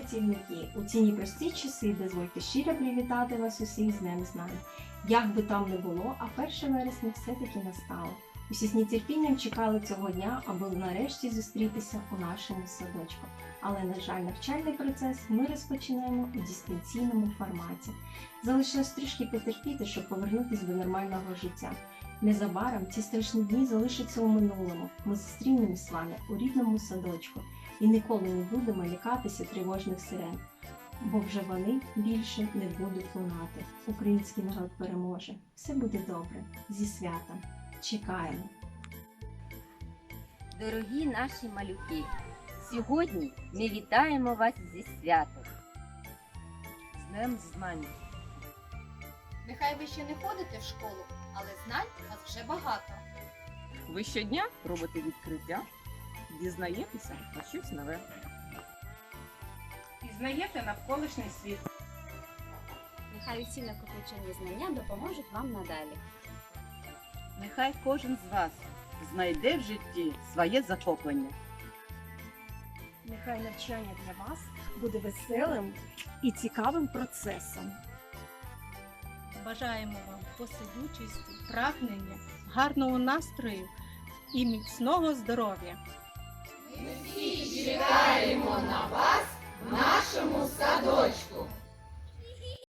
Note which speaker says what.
Speaker 1: працівники, у ці непрості часи дозвольте щиро привітати вас усіх з Днем Знань. Як би там не було, а 1 вересня все-таки настало. Усі з нетерпінням чекали цього дня, аби нарешті зустрітися у нашому садочку. Але, на жаль, навчальний процес ми розпочинаємо у дистанційному форматі. Залишилось трішки потерпіти, щоб повернутися до нормального життя. Незабаром ці страшні дні залишаться у минулому. Ми зустрінемось з вами у рідному садочку і ніколи не будемо лякатися тривожних сирен, бо вже вони більше не будуть лунати. Український народ переможе. Все буде добре. Зі святом. Чекаємо.
Speaker 2: Дорогі наші малюки, сьогодні ми вітаємо вас зі святом.
Speaker 3: з Днем знань.
Speaker 4: Нехай ви ще не ходите в школу, але знань у вас вже багато.
Speaker 3: Ви щодня робите відкриття, дізнаєтеся про щось нове. Пізнаєте навколишній світ.
Speaker 5: Нехай усі накопичені знання допоможуть вам надалі.
Speaker 6: Нехай кожен з вас знайде в житті своє захоплення.
Speaker 7: Нехай навчання для вас буде веселим і цікавим процесом.
Speaker 8: Бажаємо вам посидючості, прагнення, гарного настрою і міцного здоров'я.
Speaker 4: Ми всі чекаємо.